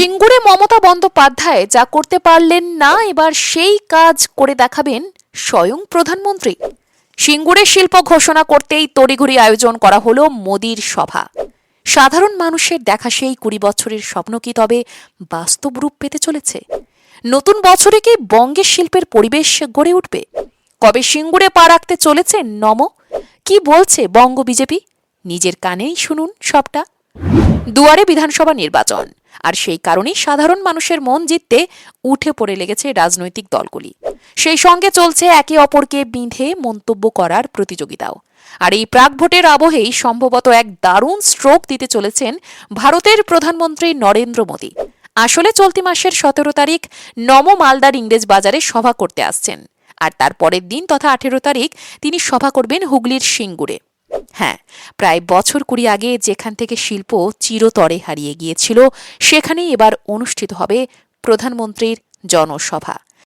সিঙ্গুরে মমতা বন্দ্যোপাধ্যায় যা করতে পারলেন না, এবার সেই কাজ করে দেখাবেন স্বয়ং প্রধানমন্ত্রী। সিঙ্গুরে শিল্প ঘোষণা করতেই তড়িঘড়ি আয়োজন করা হলো মোদির সভা। সাধারণ মানুষের দেখা সেই কুড়ি বছরের স্বপ্ন কি তবে বাস্তব রূপ পেতে চলেছে? নতুন বছরে কি বঙ্গের শিল্পের পরিবেশ গড়ে উঠবে? কবে সিঙ্গুরে পা রাখতে চলেছে নম? কি বলছে বঙ্গ বিজেপি? নিজের কানেই শুনুন সবটা। দুয়ারে বিধানসভা নির্বাচন। আর সেই কারণেই সাধারণ মানুষের মন জিততে উঠে পড়ে লেগেছে রাজনৈতিক দলগুলি। সেই সঙ্গে চলছে একে অপরকে বিঁধে মন্তব্য করার প্রতিযোগিতাও। আর এই প্রাক ভোটের আবহেই সম্ভবত এক দারুণ স্ট্রোক দিতে চলেছেন ভারতের প্রধানমন্ত্রী নরেন্দ্র মোদী। আসলে চলতি মাসের সতেরো তারিখ নম মালদার ইংরেজ বাজারে সভা করতে আসছেন। আর তার পরের দিন তথা আঠেরো তারিখ তিনি সভা করবেন হুগলির সিঙ্গুরে। হ্যাঁ প্রায় বছর কুড়ি আগে যেখান থেকে শিল্প চিরতরে হারিয়ে গিয়েছিল, সেখানেই এবার অনুষ্ঠিত হবে প্রধানমন্ত্রীর জনসভা।